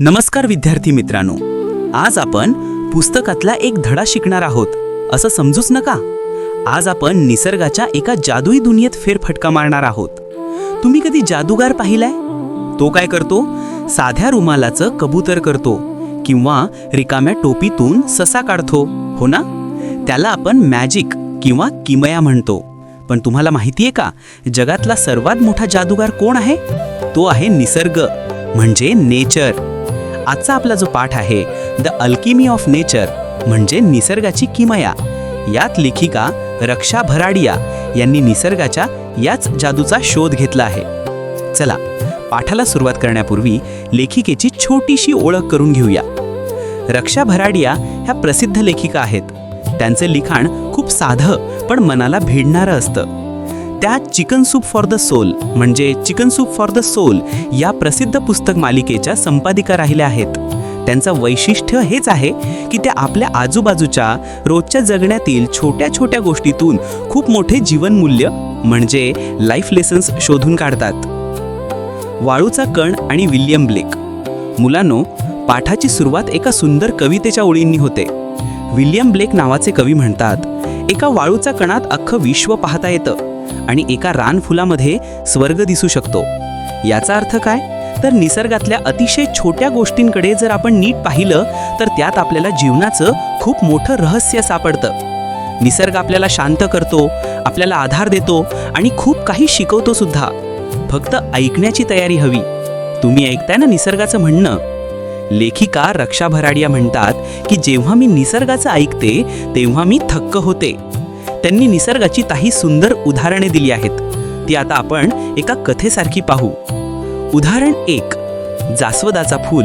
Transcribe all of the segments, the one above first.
नमस्कार विद्यार्थी मित्रांनो. आज आपण पुस्तकातला एक धडा शिकणार आहोत. असं समजूच नका. आज आपण निसर्गाच्या एका जादुई दुनियेत फेरफटका मारणार आहोत. तुम्ही कधी जादूगार पाहिलाय? तो काय करतो? साध्या रुमालाचं कबूतर करतो किंवा रिकाम्या टोपीतून ससा काढतो हो ना? त्याला आपण मॅजिक किंवा किमया म्हणतो. पण तुम्हाला माहिती आहे का जगातला सर्वात मोठा जादूगार कोण आहे? तो आहे निसर्ग म्हणजे नेचर. आजचा आपला जो पाठ आहे द अल्किमी ऑफ नेचर म्हणजे निसर्गाची किमया. यात लेखिका रक्षा भराडिया यांनी निसर्गाच्या याच जादूचा शोध घेतला आहे. चला पाठाला सुरुवात करण्यापूर्वी लेखिकेची छोटीशी ओळख करून घेऊया. रक्षा भराडिया ह्या प्रसिद्ध लेखिका आहेत. त्यांचं लिखाण खूप साधं पण मनाला भिडणारं असतं. त्या chicken soup for the soul म्हणजे chicken soup for the soul या प्रसिद्ध पुस्तक मालिकेच्या संपादिका राहिल्या आहेत. त्यांचं वैशिष्ट्य हेच आहे की त्या आपल्या आजूबाजूच्या रोजच्या जगण्यातील छोट्या छोट्या गोष्टीतून खूप मोठे जीवनमूल्य म्हणजे लाईफ लेसन्स शोधून काढतात. वाळूचा कण आणि विल्यम ब्लेक. मुलांनो पाठाची सुरुवात एका सुंदर कवितेच्या ओळींनी होते. विल्यम ब्लेक नावाचे कवी म्हणतात एका वाळूच्या कणात अख्खं विश्व पाहता येतं. आणि एका रानफुलामध्ये स्वर्ग दिसू शकतो. याचा अर्थ काय? तर निसर्गातल्या अतिशय छोट्या गोष्टींकडे जर आपण नीट पाहिलं तर त्यात आपल्याला जीवनाचं खूप मोठं रहस्य सापडतं. निसर्ग आपल्याला शांत करतो आपल्याला आधार देतो आणि खूप काही शिकवतो सुद्धा. फक्त ऐकण्याची तयारी हवी. तुम्ही ऐकताय ना निसर्गाचं म्हणणं? लेखिका रक्षा भराडिया म्हणतात की जेव्हा मी निसर्गाचं ऐकते तेव्हा मी थक्क होते. त्यांनी निसर्गाची काही सुंदर उदाहरणे दिली आहेत. ती आता आपण एका कथेसारखी पाहू. उदाहरण एक जास्वदाचा फूल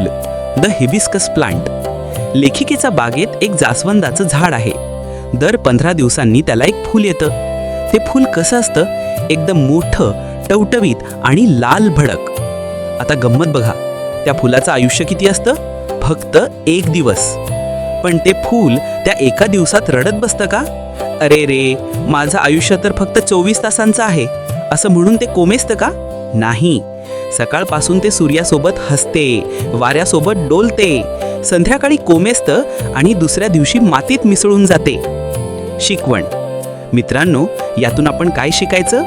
द हिबिस्कस प्लांट. लेखिकेचा बागेत एक जास्वंदाचं झाड आहे. दर पंधरा दिवसांनी त्याला एक फूल येतं. ते फूल कसं असतं? एकदम मोठं टवटवीत आणि लाल भडक. आता गंमत बघा. त्या फुलाचं आयुष्य किती असतं? फक्त एक दिवस. पण ते फूल त्या एका दिवसात रडत बसतं का? अरे रे माझं आयुष्य तर फक्त चोवीस तासांचं आहे. असं म्हणून ते कोमेसतं का? नाही. सकाळपासून ते सूर्यासोबत हसते वाऱ्यासोबत डोलते. संध्याकाळी कोमेसतं आणि दुसऱ्या दिवशी मातीत मिसळून जाते. शिकवण. मित्रांनो यातून आपण काय शिकायचं?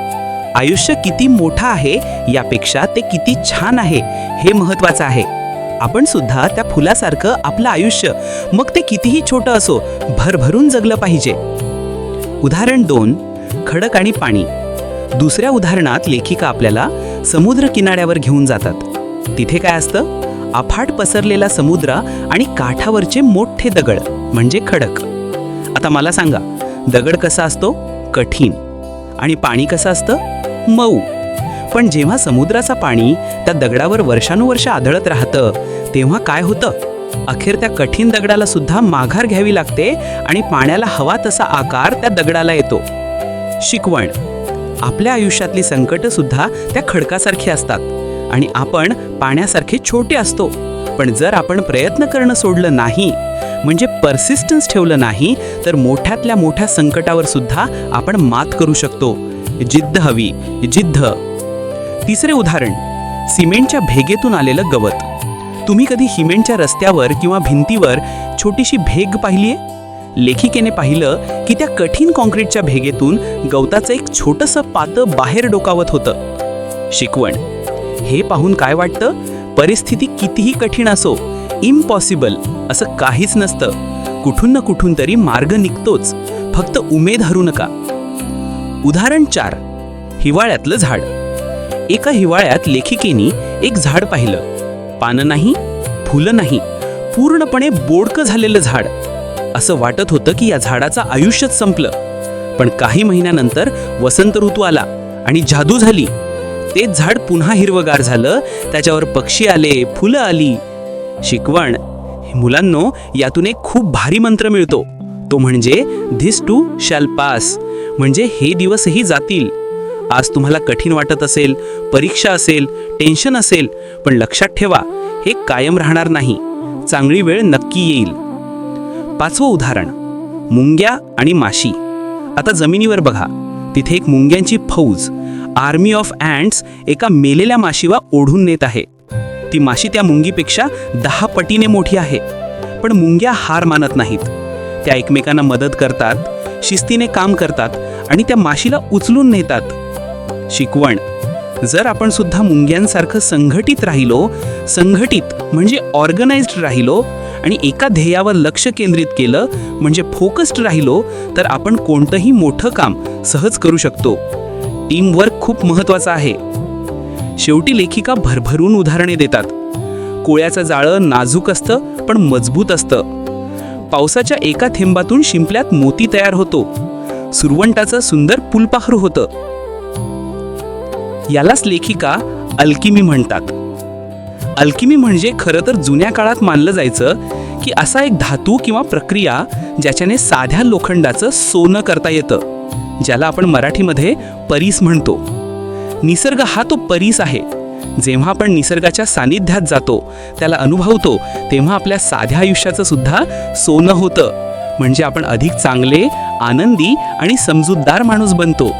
आयुष्य किती मोठं आहे यापेक्षा ते किती छान आहे हे महत्त्वाचं आहे. आपण सुद्धा त्या फुलासारखं आपलं आयुष्य मग ते कितीही छोटं असो भरभरून जगलं पाहिजे. उदाहरण दोन खडक आणि पाणी. दुसऱ्या उदाहरणात लेखिका आपल्याला समुद्र किनाऱ्यावर घेऊन जातात. तिथे काय असतं? अफाट पसरलेला समुद्र आणि काठावरचे मोठे दगड म्हणजे खडक. आता मला सांगा दगड कसा असतो? कठीण. आणि पाणी कसं असतं? मऊ. पण जेव्हा समुद्राचा पाणी त्या दगडावर वर्षानुवर्ष आदळत राहतं तेव्हा काय होतं? अखेर त्या कठीण दगडाला सुद्धा माघार घ्यावी लागते आणि पाण्याला हवा तसा आकार त्या दगडाला येतो. शिकवण. आपल्या आयुष्यातली संकटं सुद्धा त्या खडकासारखी असतात आणि आपण पाण्यासारखे छोटे असतो. पण जर आपण प्रयत्न करणं सोडलं नाही म्हणजे पर्सिस्टन्स ठेवलं नाही तर मोठ्यातल्या मोठ्या संकटावर सुद्धा आपण मात करू शकतो. जिद्द हवी जिद्द. तिसरे उदाहरण. सिमेंटच्या भेगेतून आलेलं गवत. तुम्ही कधी सिमेंटच्या रस्त्यावर किंवा भिंतीवर छोटीशी भेग पाहिलीये? लेखिकेने पाहिलं की त्या कठीण कॉन्क्रीटच्या भेगेतून गवताचं एक छोटंसं पातं बाहेर डोकावत होतं. शिकवण. हे पाहून काय वाटतं? परिस्थिती कितीही कठीण असो इम्पॉसिबल असं काहीच नसतं. कुठून ना कुठून तरी मार्ग निघतोच. फक्त उमेद हरू नका. उदाहरण चार. हिवाळ्यातलं झाड. एका हिवाळ्यात लेखिकेनी एक झाड पाहिलं. पानं नाही फुलं नाही पूर्णपणे बोडकं झालेलं झाड. असं वाटत होतं की या झाडाचं आयुष्यच संपलं. पण काही महिन्यानंतर वसंत ऋतू आला आणि जादू झाली. तेच झाड पुन्हा हिरवगार झालं त्याच्यावर पक्षी आले फुलं आली. शिकवण मुलांनो यातून एक खूप भारी मंत्र मिळतो. तो म्हणजे धिस टू शॅल पास म्हणजे हे दिवसही जातील. आज तुम्हाला कठीण वाटत असेल परीक्षा असेल टेन्शन असेल पण लक्षात ठेवा हे कायम राहणार नाही. चांगली वेळ नक्की येईल. पाचवं उदाहरण मुंग्या आणि माशी. आता जमिनीवर बघा तिथे एक मुंग्यांची फौज आर्मी ऑफ अँड्स एका मेलेल्या माशीवा ओढून नेत आहे. ती माशी त्या मुंगीपेक्षा दहा पटीने मोठी आहे पण मुंग्या हार मानत नाहीत. त्या एकमेकांना मदत करतात शिस्तीने काम करतात आणि त्या माशीला उचलून नेतात. शिकवण. जर आपण सुद्धा मुंग्यांसारखं संघटित राहिलो संघटित म्हणजे ऑर्गनाइज्ड राहिलो आणि एका ध्येयावर लक्ष केंद्रित केलं म्हणजे फोकस्ड राहिलो तर आपण कोणतंही मोठं काम सहज करू शकतो. टीमवर्क खूप महत्त्वाचं आहे. शेवटी लेखिका भरभरून उदाहरणे देतात. कोळ्याचं जाळं नाजूक असतं पण मजबूत असतं. पावसाच्या एका थेंबातून शिंपल्यात मोती तयार होतो. सुरवंटाचं सुंदर पुलपाखरू होतं. यालाच लेखिका अल्किमी म्हणतात. अल्किमी म्हणजे खरं तर जुन्या काळात मानलं जायचं की असा एक धातू किंवा प्रक्रिया ज्याच्याने साध्या लोखंडाचं सोनं करता येतं ज्याला आपण मराठीमध्ये परीस म्हणतो. निसर्ग हा तो परीस आहे. जेव्हा आपण निसर्गाच्या सानिध्यात जातो त्याला अनुभवतो तेव्हा आपल्या साध्या आयुष्याचं सुद्धा सोनं होतं. म्हणजे आपण अधिक चांगले आनंदी आणि समजूतदार माणूस बनतो.